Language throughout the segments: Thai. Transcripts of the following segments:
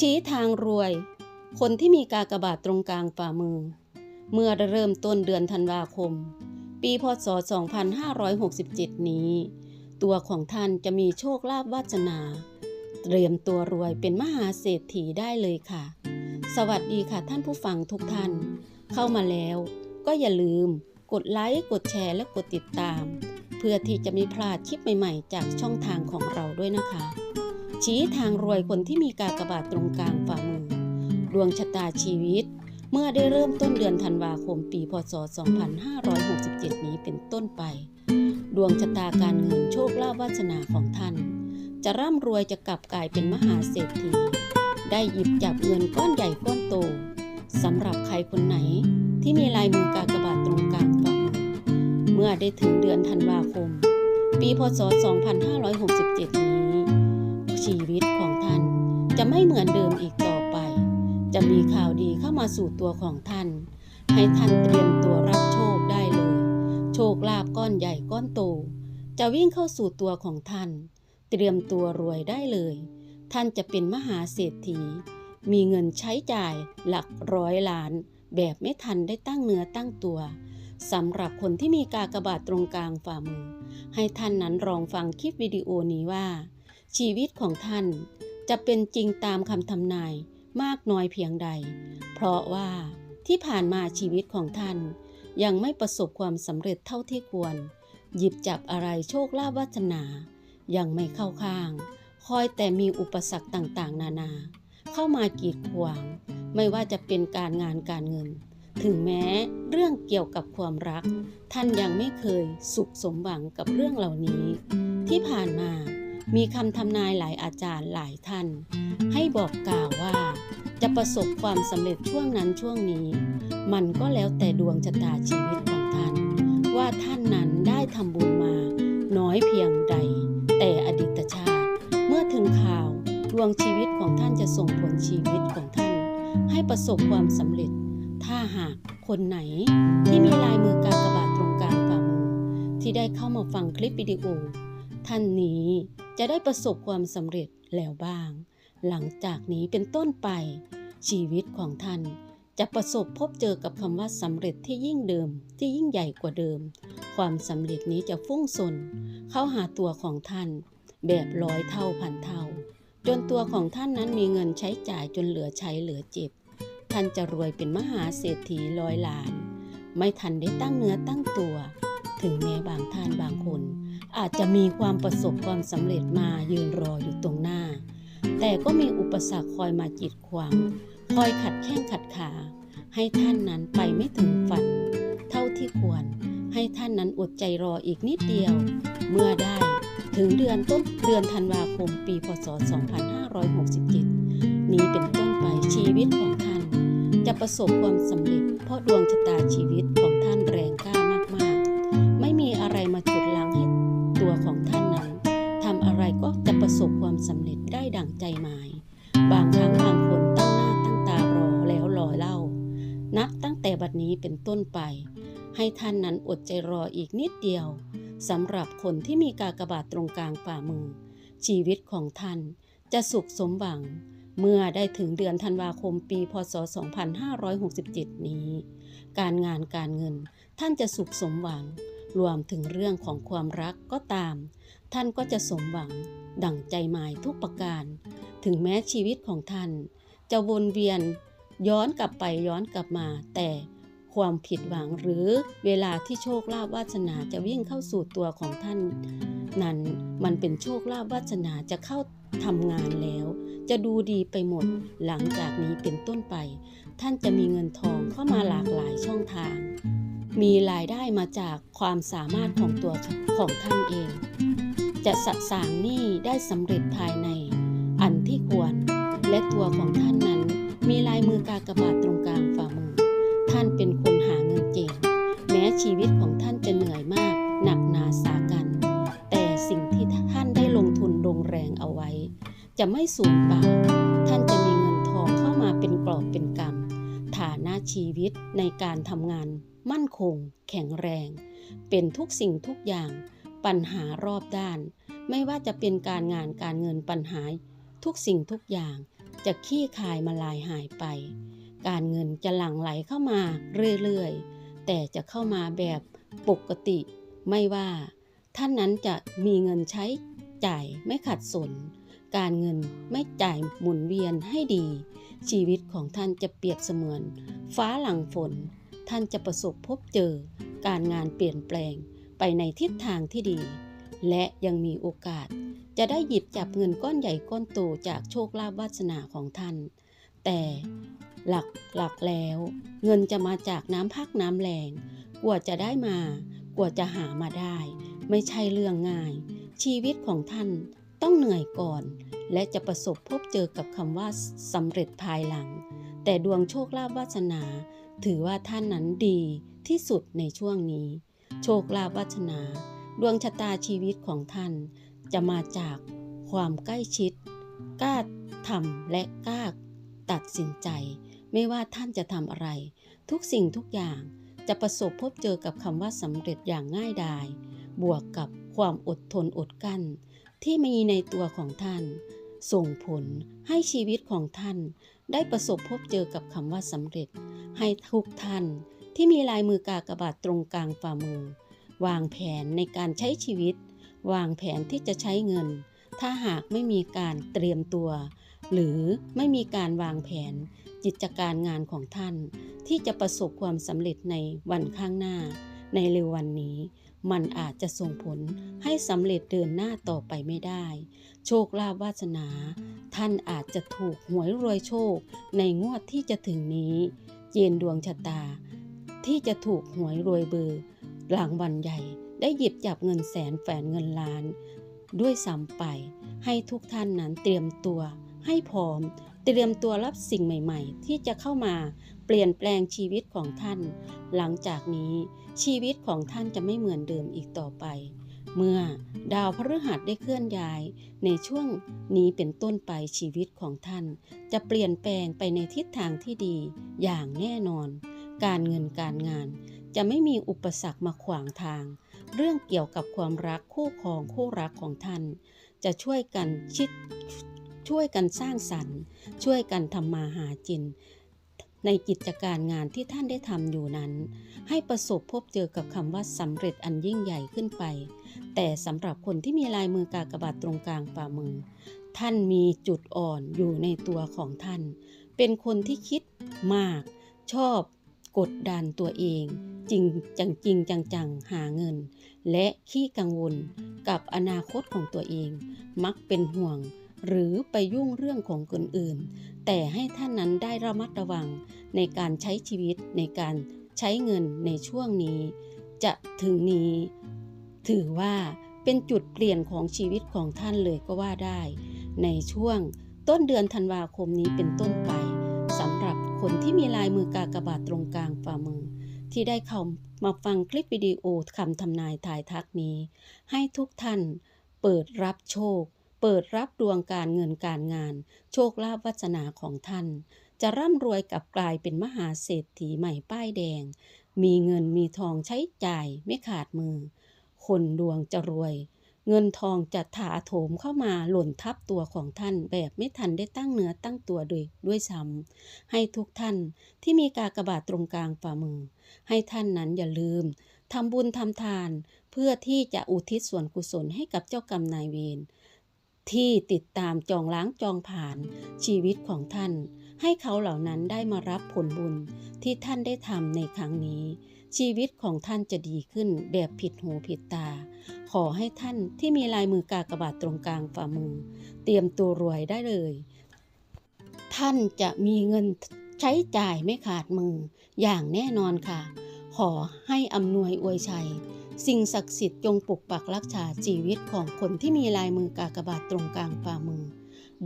ชี้ทางรวย คนที่มีกากบาทตรงกลางฝ่ามือ เมื่อเริ่มต้นเดือนธันวาคม ปีพศ 2567 นี้ ตัวของท่านจะมีโชคลาภวาสนา เตรียมตัวรวยเป็นมหาเศรษฐีได้เลยค่ะ สวัสดีค่ะท่านผู้ฟังทุกท่าน เข้ามาแล้วก็อย่าลืมกดไลค์ กดแชร์และกดติดตาม เพื่อที่จะไม่พลาดคลิปใหม่ ๆ จากช่องทางของเราด้วยนะคะ ชี้ทางรวยคนที่มีกากบาทตรงกลางฝ่ามือ ดวงชะตาชีวิต เมื่อได้เริ่มต้นเดือนธันวาคมปี พศ 2567 นี้เป็นต้นไป ดวงชะตาการเงินโชคลาภวาสนาของท่าน จะร่ำรวยจะกลับกลายเป็นมหาเศรษฐี ได้หยิบจับเงินก้อนใหญ่ก้อนโตสำหรับใครคนไหนที่มีลายมือกากบาทตรงกลางฝ่ามือ เมื่อได้ถึงเดือนธันวาคม ปี พศ 2567 นี้ ชีวิตของท่าน จะไม่เหมือนเดิมอีกต่อไป จะมีข่าวดีเข้ามาสู่ตัวของท่าน ให้ท่านเตรียมตัวรับโชคได้เลย โชคลาภก้อนใหญ่ก้อนโต จะวิ่งเข้าสู่ตัวของท่าน เตรียมตัวรวยได้เลย ท่านจะเป็นมหาเศรษฐี มีเงินใช้จ่ายหลักร้อยล้าน แบบไม่ทันได้ตั้งเนื้อตั้งตัวสำหรับคนที่มีกากบาทตรงกลางฝ่ามือ ให้ท่านนั้นลองฟังคลิปวิดีโอนี้ว่า ชีวิตของท่านจะเป็นจริงตามคำทำนายมากน้อยเพียงใด เพราะว่าที่ผ่านมาชีวิตของท่าน ยังไม่ประสบความสำเร็จเท่าที่ควร หยิบจับอะไรโชคลาภวัฒนา ยังไม่เข้าข้าง คอยแต่มีอุปสรรคต่างๆ นานา เข้ามากีดขวาง ไม่ว่าจะเป็นการงานการเงิน ถึงแม้เรื่องเกี่ยวกับความรัก ท่านยังไม่เคยสุขสมหวังกับเรื่องเหล่านี้ ที่ผ่านมา มีคำทำนายหลายอาจารย์หลายท่าน ให้บอกกล่าวว่า จะประสบความสำเร็จช่วงนั้นช่วงนี้ มันก็แล้วแต่ดวงชะตาชีวิตของท่าน ว่าท่านนั้นได้ทำบุญมา น้อยเพียงใด แต่อดีตชาติ เมื่อถึงข่าวดวงชีวิตของท่านจะส่งผลชีวิตของท่าน ให้ประสบความสำเร็จ ถ้าหากคนไหนที่มีลายมือกากบาทตรงกลางฝ่ามือที่ได้เข้ามาฟังคลิปวิดีโอท่านนี้ จะได้ประสบความสำเร็จแล้วบ้าง หลังจากนี้เป็นต้นไป ชีวิตของท่านจะประสบพบเจอกับคำว่าสำเร็จที่ยิ่งเดิมที่ยิ่งใหญ่กว่าเดิม ความสำเร็จนี้จะฟุ้งสนเข้าหาตัวของท่าน แบบร้อยเท่าพันเท่า จนตัวของท่านนั้นมีเงินใช้จ่ายจนเหลือใช้เหลือเจ็บ ท่านจะรวยเป็นมหาเศรษฐีร้อยล้าน ไม่ทันได้ตั้งเนื้อตั้งตัว ถึงแม้บางท่านบางคน อาจจะมีความประสบความสำเร็จมายืนรออยู่ตรงหน้า แต่ก็มีอุปสรรคคอยมาจีดขวาง คอยขัดแข้งขัดขา ให้ท่านนั้นไปไม่ถึงฝัน เท่าที่ควร ให้ท่านนั้นอดใจรออีกนิดเดียว เมื่อได้ถึงเดือนต้นเดือนธันวาคมปีพศ 2567 นี้เป็นต้นไปชีวิตของท่าน จะประสบความสำเร็จเพราะดวงชะตาชีวิตของท่านแรง ก็จะประสบความสำเร็จได้ดั่งใจหมาย บางครั้งบางคนตั้งหน้าตั้งตารอแล้วรอเล่า นับตั้งแต่บัดนี้เป็นต้นไป ให้ท่านนั้นอดใจรออีกนิดเดียวสำหรับคนที่มีกากบาทตรงกลางฝ่ามือ ชีวิตของท่านจะสุขสมหวัง เมื่อได้ถึงเดือนธันวาคมปีพศ 2567 นี้ การงานการเงินท่านจะสุขสมหวัง รวมถึงเรื่องของความรักก็ตาม ท่านก็จะสมหวังดั่งใจหมายทุกประการ ถึงแม้ชีวิตของท่าน จะวนเวียนย้อนกลับไปย้อนกลับมา แต่ความผิดหวังหรือเวลาที่โชคลาภวาสนาจะวิ่งเข้าสู่ตัวของท่าน นั้นมันเป็นโชคลาภวาสนาจะเข้าทำงานแล้ว จะดูดีไปหมดหลังจากนี้เป็นต้นไป ท่านจะมีเงินทองเข้ามาหลากหลายช่องทาง มีรายได้มาจากความสามารถของตัวของท่านเอง จะสะสางหนี้ได้สำเร็จภายใน อันที่ควร และตัวของท่านนั้น มีลายมือกากบาทตรงกลางฝ่ามือ ท่านเป็นคนหาเงินเก่ง แม้ชีวิตของท่านจะเหนื่อยมาก หนักหนาสากัน แต่สิ่งที่ท่านได้ลงทุนลงแรงเอาไว้ จะไม่สูญเปล่า ท่านจะมีเงินทองเข้ามาเป็นกรอบเป็นกำฐานะชีวิตในการทำงาน มั่นคง แข็งแรง เป็นทุกสิ่งทุกอย่าง ปัญหารอบด้าน ไม่ว่าจะเป็นการงานการเงินปัญหา ทุกสิ่งทุกอย่างจะขี้คายมาลายหายไป การเงินจะหลั่งไหลเข้ามาเรื่อยๆ แต่จะเข้ามาแบบปกติ ไม่ว่า ท่านนั้นจะมีเงินใช้จ่ายไม่ขัดสน การเงินไม่จ่ายหมุนเวียนให้ดี ชีวิตของท่านจะเปรียบเสมือน ฟ้าหลังฝน ท่านจะประสบพบเจอ การงานเปลี่ยนแปลง ในทิศทางที่ดี และยังมีโอกาส จะได้หยิบจับเงินก้อนใหญ่ก้อนโตจากโชคลาภวาสนาของท่าน แต่หลักหลักแล้ว เงินจะมาจากน้ำพักน้ำแรงกว่าจะได้มากว่าจะหามาได้ ไม่ใช่เรื่องง่าย ชีวิตของท่านต้องเหนื่อยก่อน และจะประสบพบเจอกับคำว่าสำเร็จภายหลัง แต่ดวงโชคลาภวาสนา ถือว่าท่านนั้นดีที่สุดในช่วงนี้ โชคลาภวาสนา ดวงชะตาชีวิตของท่าน จะมาจากความใกล้ชิด กล้าทำและกล้าตัดสินใจ ไม่ว่าท่านจะทำอะไร ทุกสิ่งทุกอย่างจะประสบพบเจอกับคำว่าสำเร็จอย่างง่ายดาย บวกกับความอดทนอดกลั้น ที่มีในตัวของท่าน ส่งผลให้ชีวิตของท่าน ได้ประสบพบเจอกับคำว่าสำเร็จ ให้ทุกท่าน ที่มีลายมือกากบาทตรงกลางฝ่ามือ วางแผนในการใช้ชีวิต วางแผนที่จะใช้เงิน ถ้าหากไม่มีการเตรียมตัว หรือไม่มีการวางแผนกิจการงานของท่าน ที่จะประสบความสำเร็จในวันข้างหน้า ในเร็ววันนี้ มันอาจจะส่งผลให้สำเร็จเดินหน้าต่อไปไม่ได้ โชคลาภวาสนา ท่านอาจจะถูกหวยรวยโชคในงวดที่จะถึงนี้ เจนดวงชะตา ที่จะถูกหวยรวยเบอร์รางวัลใหญ่ ได้หยิบจับเงินแสนแฝนเงินล้าน ด้วยซ้ำไป ให้ทุกท่านนั้นเตรียมตัว ให้พร้อม เตรียมตัวรับสิ่งใหม่ ๆ ที่จะเข้ามาเปลี่ยนแปลงชีวิตของท่าน หลังจากนี้ชีวิตของท่านจะไม่เหมือนเดิมอีกต่อไป เมื่อดาวพฤหัสได้เคลื่อนย้าย ในช่วงนี้เป็นต้นไปชีวิตของท่าน จะเปลี่ยนแปลงไปในทิศทางที่ดีอย่างแน่นอน การเงินการงาน จะไม่มีอุปสรรคมาขวางทาง เรื่องเกี่ยวกับความรักคู่ครองคู่รักของท่าน จะช่วยกันคิดช่วยกันสร้างสรรค์ ช่วยกันทำมาหาจินในกิจการงานที่ท่านได้ทำอยู่นั้น ให้ประสบพบเจอกับคำว่าสำเร็จอันยิ่งใหญ่ขึ้นไป แต่สำหรับคนที่มีลายมือกากบาทตรงกลางฝ่ามือ ท่านมีจุดอ่อนอยู่ในตัวของท่าน เป็นคนที่คิดมาก ชอบ กดดันตัวเอง จริงจังจริงจังจังหาเงิน และขี้กังวลกับอนาคตของตัวเอง มักเป็นห่วง หรือไปยุ่งเรื่องของคนอื่น แต่ให้ท่านนั้นได้ระมัดระวังในการใช้ชีวิตในการใช้เงินในช่วงนี้ จะถึงนี้ ถือว่าเป็นจุดเปลี่ยนของชีวิตของท่านเลยก็ว่าได้ ในช่วงต้นเดือนธันวาคมนี้เป็นต้นไป คนที่มีลายมือกากบาทตรงกลางฝ่ามือ ที่ได้เข้ามาฟังคลิปวิดีโอคำทำนายทายทักนี้ ให้ทุกท่านเปิดรับโชค เปิดรับดวงการเงินการงาน โชคลาภวาสนาของท่าน จะร่ำรวยกับกลายเป็นมหาเศรษฐีใหม่ป้ายแดง มีเงินมีทองใช้จ่ายไม่ขาดมือ คนดวงจะรวย เงินทองจะถาโถมเข้ามาหล่นทับตัวของท่านแบบไม่ทันได้ตั้งเนื้อตั้งตัวด้วยด้วยซ้ำให้ทุกท่านที่มีกากบาทตรงกลางฝ่ามือ ให้ท่านนั้นอย่าลืมทำบุญทำทาน เพื่อที่จะอุทิศส่วนกุศลให้กับเจ้ากรรมนายเวรที่ติดตามจองล้างจองผ่านชีวิตของท่าน ให้เขาเหล่านั้นได้มารับผลบุญที่ท่านได้ทำในครั้งนี้ ชีวิตของท่านจะดีขึ้นแบบผิดหูผิดตา ขอให้ท่านที่มีลายมือกากบาทตรงกลางฝ่ามือ เตรียมตัวรวยได้เลย ท่านจะมีเงินใช้จ่ายไม่ขาดมืออย่างแน่นอนค่ะ ขอให้อำนวยอวยชัย สิ่งศักดิ์สิทธิ์จงปกปักรักษาชีวิตของคนที่มีลายมือกากบาทตรงกลางฝ่ามือ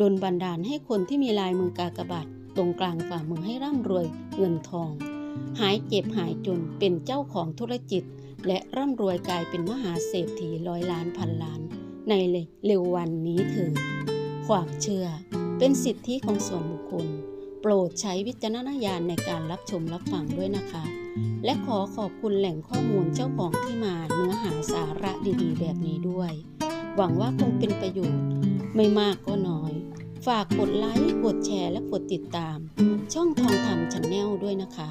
ดลบันดาลให้คนที่มีลายมือกากบาทตรงกลางฝ่ามือให้ร่ำรวยเงินทอง หายเจ็บหายจนเป็นเจ้าของธุรกิจ และร่ำรวยกลายเป็นมหาเศรษฐีร้อยล้านพันล้าน ในเร็ววันนี้เถิดความเชื่อเป็นสิทธิของส่วนบุคคล โปรดใช้วิจารณญาณในการรับชมรับฟังด้วยนะคะ และขอขอบคุณแหล่งข้อมูลเจ้าของที่มาเนื้อหาสาระดีๆ แบบนี้ด้วย หวังว่าคงเป็นประโยชน์ไม่มากก็น้อย ฝากกดไลค์กดแชร์และกดติดตาม ช่องทองธรรมชาแนลด้วยนะคะ